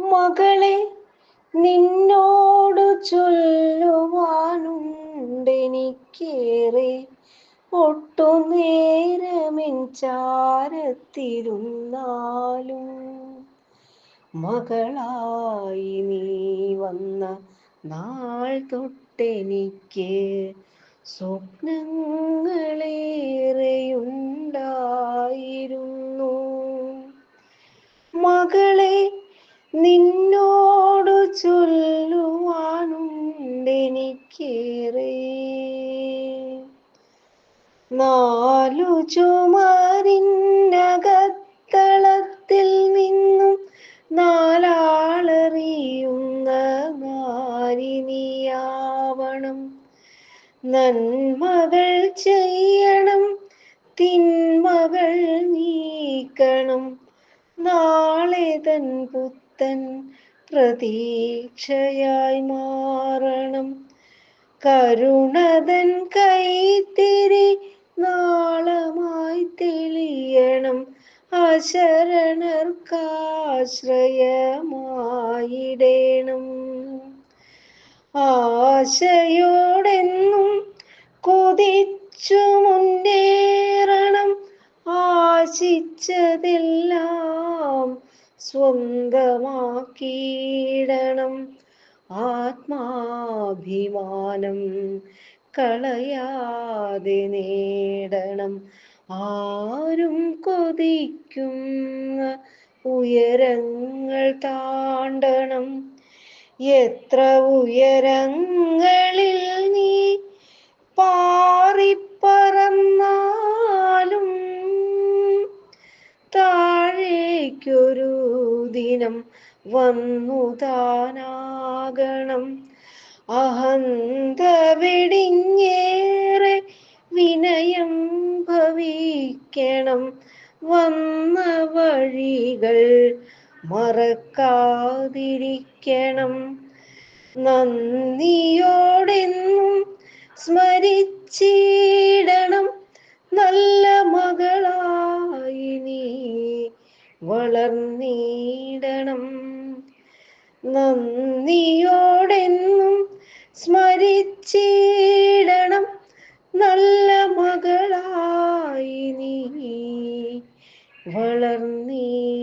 മകളെ നിന്നോടു ചൊല്ലുവാനുണ്ടെനിക്കേറെ ഒട്ടുനേരമെൻ ചാരത്തിരുന്നാലും. മകളായി നീ വന്ന നാൾ തൊട്ടെനിക്ക് സ്വപ്നങ്ങളേറെയുണ്ടായിരുന്നു നിന്നോടു ചൊല്ലുവാനുണ്ടെനിക്കേറെ. നാലു ചുമരിനകത്തളത്തിൽ നിന്നും നാലാളറിയുന്ന നാരിനിയാവണം നന്മകൾ ചെയ്യണം തിന്മകൾ നീക്കണം. നാളെ തൻ പുത്തൻ പ്രതീക്ഷയായി മാറണം. കരുണതൻ കൈത്തിരി നാളമായി തെളിയണം. അശരണർക്കാശ്രയമായിടേണം ആശയോടെന്നും കൊതിച്ചു മുന്നേറണം. ആശിച്ചതെല്ലാം സ്വന്തമാക്കിയിടണം. ആത്മാഭിമാനം കളയാതെ നേടണം. ആരും കൊതിക്കും ഉയരങ്ങൾ താണ്ടണം. എത്ര ഉയരങ്ങളിൽ നീ പാറിപ്പറന്നാലും താഴേക്കൊരു ദിനം വന്നു താനാകണം. അഹന്ത വെടിഞ്ഞേറെ വിനയം ഭവിക്കണം. വന്ന വഴികൾ മറക്കാതിരിക്കണം. നന്ദിയോടെന്നും സ്മരിച്ചിടണം. നല്ല മകളായി നീ വളർന്നിടണം നന്ദിയോടെന്നും സ്മരിച്ചിടണം നല്ല മകളായി നീ വളർന്നീടണം.